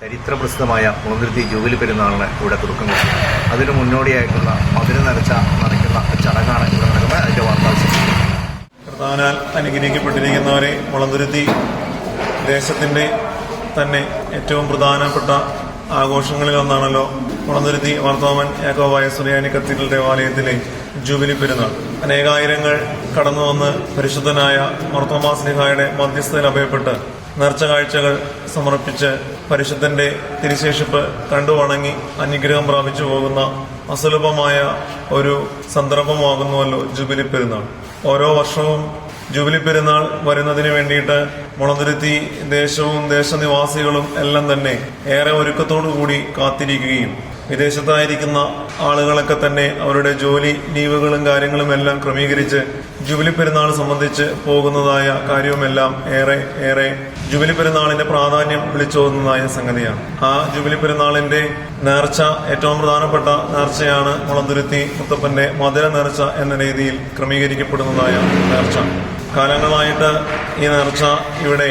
ചരിത്രപ്രസിദ്ധമായ മുളന്തുരുത്തി ജൂബിലി പെരുന്നാളിന് ഇവിടെ തുടക്കം അതിനു മുന്നോടിയായിട്ടുള്ള മധുര നിറച്ച നടക്കുന്ന ചടങ്ങാണ് ഇവിടെ നടക്കുന്നത്. അതിന്റെ വാർത്താ കർത്താവിനാൽ അനുഗ്രഹിക്കപ്പെട്ടിരിക്കുന്നവരെ മുളന്തുരുത്തി ദേശത്തിന്റെ തന്നെ ഏറ്റവും പ്രധാനപ്പെട്ട ആഘോഷങ്ങളിൽ ഒന്നാണല്ലോ മുളന്തുരുത്തി വർത്തമാൻ യാക്കോബായ സുറിയാനി കത്തീഡ്രൽ ദേവാലയത്തിലെ ജൂബിലി പെരുന്നാൾ. അനേകായിരങ്ങൾ കടന്നു വന്ന് പരിശുദ്ധനായ മർത്തോമാസ്ലിഹായുടെ മധ്യസ്ഥയിൽ അഭയപ്പെട്ട് നേർച്ച കാഴ്ചകൾ സമർപ്പിച്ച് പരിശുദ്ധന്റെ തിരുശേഷിപ്പ് കണ്ടു വണങ്ങി അനുഗ്രഹം പ്രാപിച്ചു പോകുന്ന അസുലഭമായ ഒരു സന്ദർഭമാകുന്നുവല്ലോ ജൂബിലി പെരുന്നാൾ. ഓരോ വർഷവും ജൂബിലി പെരുന്നാൾ വരുന്നതിന് വേണ്ടിയിട്ട് മുളന്തുരുത്തി ദേശവും ദേശനിവാസികളും എല്ലാം തന്നെ ഏറെ ഒരുക്കത്തോടു കൂടി കാത്തിരിക്കുകയും വിദേശത്തായിരിക്കുന്ന ആളുകളൊക്കെ തന്നെ അവരുടെ ജോലി ലീവുകളും കാര്യങ്ങളും എല്ലാം ക്രമീകരിച്ച് ജൂബിലി പെരുന്നാൾ സംബന്ധിച്ച് പോകുന്നതായ കാര്യവുമെല്ലാം ഏറെ ഏറെ ജൂബിലി പെരുന്നാളിന്റെ പ്രാധാന്യം വിളിച്ചോതുന്നതായ സംഗതിയാണ്. ആ ജൂബിലി പെരുന്നാളിന്റെ നേർച്ച ഏറ്റവും പ്രധാനപ്പെട്ട നേർച്ചയാണ് മുളന്തുരുത്തി മുത്തപ്പന്റെ മധുര നേർച്ച എന്ന രീതിയിൽ ക്രമീകരിക്കപ്പെടുന്നതായ നേർച്ച. കാലങ്ങളായിട്ട് ഈ നേർച്ച ഇവിടെ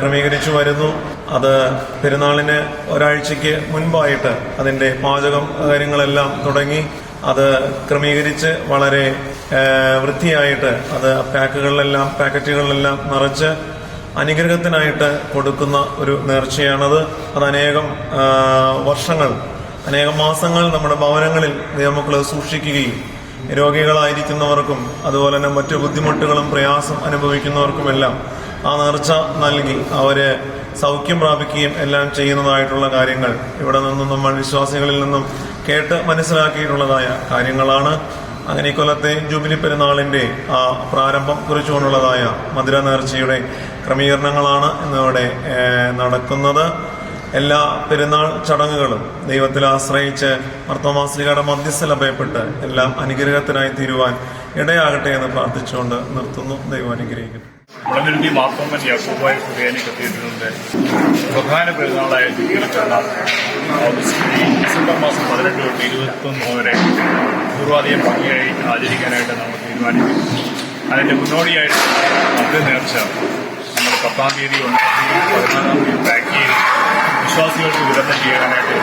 ക്രമീകരിച്ചു വരുന്നു. അത് പെരുന്നാളിന് ഒരാഴ്ചയ്ക്ക് മുൻപായിട്ട് അതിന്റെ പാചകം കാര്യങ്ങളെല്ലാം തുടങ്ങി അത് ക്രമീകരിച്ച് വളരെ വൃത്തിയായിട്ട് അത് പാക്കുകളിലെല്ലാം പാക്കറ്റുകളിലെല്ലാം നിറച്ച് അനുഗ്രഹത്തിനായിട്ട് കൊടുക്കുന്ന ഒരു നേർച്ചയാണത്. അത് അനേകം വർഷങ്ങൾ അനേകം മാസങ്ങൾ നമ്മുടെ ഭവനങ്ങളിൽ ദൈവമക്കൾ സൂക്ഷിക്കുകയും രോഗികളായിരിക്കുന്നവർക്കും അതുപോലെ തന്നെ മറ്റു ബുദ്ധിമുട്ടുകളും പ്രയാസം അനുഭവിക്കുന്നവർക്കുമെല്ലാം ആ നേർച്ച നൽകി അവർ സൗഖ്യം പ്രാപിക്കുകയും എല്ലാം ചെയ്യുന്നതായിട്ടുള്ള കാര്യങ്ങൾ ഇവിടെ നിന്നും നമ്മൾ വിശ്വാസികളിൽ നിന്നും കേട്ട് മനസ്സിലാക്കിയിട്ടുള്ളതായ കാര്യങ്ങളാണ്. അങ്ങനെ കൊല്ലത്തെ ജൂബിലി പെരുന്നാളിന്റെ ആ പ്രാരംഭം കുറിച്ചുകൊണ്ടുള്ളതായ മധുര നേർച്ചയുടെ ക്രമീകരണങ്ങളാണ് ഇന്നിവിടെ നടക്കുന്നത്. എല്ലാ പെരുന്നാൾ ചടങ്ങുകളും ദൈവത്തിൽ ആശ്രയിച്ച് മർത്തോമാസ്ലികയുടെ മധ്യസ്ഥ ലഭയപ്പെട്ട് എല്ലാം അനുഗ്രഹത്തിനായി തീരുവാൻ ഇടയാകട്ടെ എന്ന് പ്രാർത്ഥിച്ചുകൊണ്ട് നിർത്തുന്നു. ദൈവം അനുഗ്രഹിക്കട്ടെ. മുളന്തുരുത്തി മാർത്തോമൻ യാക്കോബായ സുറിയാനി കത്തീഡ്രലിന്റെ പ്രധാന പെരുന്നാളായ ജൂബിലി പെരുന്നാൾ ഓഗസ്റ്റ് ഈ ഡിസംബർ മാസം പതിനെട്ട് തൊട്ട് ഇരുപത്തൊന്ന് വരെ പൂർവാധികം ഭംഗിയായി ആചരിക്കാനായിട്ട് നമ്മൾ തീരുമാനിച്ചു അതിന്റെ മുന്നോടിയായിട്ട് മധ്യ നേർച്ച നമ്മൾ പത്താം തീയതി ഒന്നാം തീയതി പതിനാലാം തീയതി പാക്ക് ചെയ്ത് വിശ്വാസികൾക്ക് വിതരണം ചെയ്യാനായിട്ട്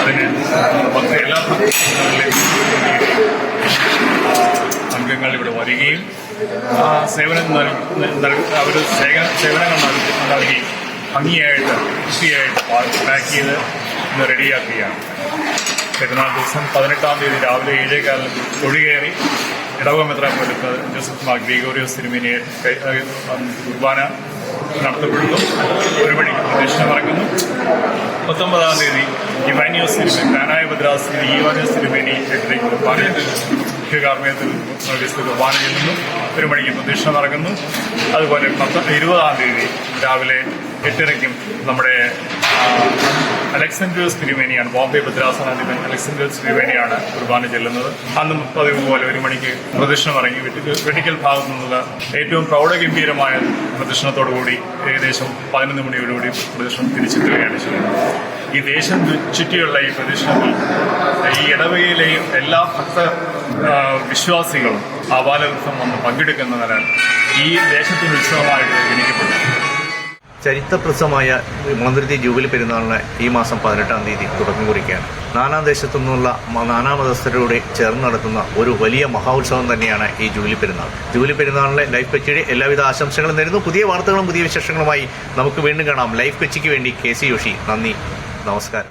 അതിന് ഭക്ത എല്ലാ അംഗങ്ങൾ ഇവിടെ വരികയും സേവനം അവർ സേവനങ്ങൾ നൽകി ഭംഗിയായിട്ട് കൃഷിയായിട്ട് പാക്ക് ചെയ്ത് ഇന്ന് റെഡിയാക്കുകയാണ്. പെരുന്നാൾ ദിവസം പതിനെട്ടാം തീയതി രാവിലെ ഏഴേകാലിന് തൊഴികേറി ഇടവക മെത്രാപ്പൊലിത്ത ജോസഫ് മാർ ഗ്രീഗോറിയോസ് തിരുമേനിയെ കുർബാന നടത്തപ്പെടുന്നു. ഒരു മണി പ്രദക്ഷിണം ഇറങ്ങുന്നു പത്തൊമ്പതാം തീയതി ഇവാനിയോസ് തിരുമേനി കാനായ ഭദ്രാസ് തിരുമേനി എട്ടിലേക്ക് കുർബാന മുഖ്യകാർമ്മയത്തിൽ വിശുദ്ധ വാന ചെല്ലുന്നു ഒരു മണിക്ക് പ്രതീക്ഷ നടക്കുന്നു. അതുപോലെ പത്ത് ഇരുപതാം തീയതി രാവിലെ എട്ടരയ്ക്കും നമ്മുടെ അലക്സാൻഡേഴ്സ് തിരുവേണിയാണ് ബോംബെ ഭദ്രാസനാധിപൻ അലക്സാൻഡേഴ്സ് തിരുമേനിയാണ് കുർബാന ചെല്ലുന്നത്. അന്നും പതിവ് പോലെ ഒരു മണിക്ക് പ്രദക്ഷിണം ഇറങ്ങി വെട്ടിക്കൽ ഭാഗത്തു നിന്നുള്ള ഏറ്റവും പ്രൗഢഗംഭീരമായ പ്രദക്ഷിണത്തോടുകൂടി ഏകദേശം പതിനൊന്ന് മണിയോടുകൂടി പ്രദക്ഷിണം തിരിച്ചെത്തുകയാണ് ചെയ്യുന്നത്. ഈ ദേശം ചുറ്റിയുള്ള ഈ പ്രദക്ഷിണത്തിൽ ഈ ഇടവകയിലെയും എല്ലാ ഭക്ത വിശ്വാസികളും ആപാലവൃത്തം വന്ന് പങ്കെടുക്കുന്നതിനാൽ ഈ ദേശത്തിന് ഉത്സവമായിട്ട് ഗണിക്കപ്പെടുന്നു ചരിത്രപ്രസമായ മന്ത്രി ജൂബിലി പെരുന്നാളിന് ഈ മാസം പതിനെട്ടാം തീയതി തുടക്കം കുറിക്കുകയാണ് നാനാം ദേശത്തു നിന്നുള്ള മ- നാനാ മതസ്ഥരോട് ചേർന്ന് നടത്തുന്ന ഒരു വലിയ മഹോത്സവം തന്നെയാണ് ഈ ജൂബിലി പെരുന്നാൾ. ജൂബിലി പെരുന്നാളിലെ ലൈഫ് കൊച്ചിയുടെ എല്ലാവിധ ആശംസകളും നേരുന്നു. പുതിയ വാർത്തകളും പുതിയ വിശേഷങ്ങളുമായി നമുക്ക് വീണ്ടും കാണാം. ലൈഫ് കൊച്ചിക്ക് വേണ്ടി കെ സി യോഷി നന്ദി നമസ്കാരം.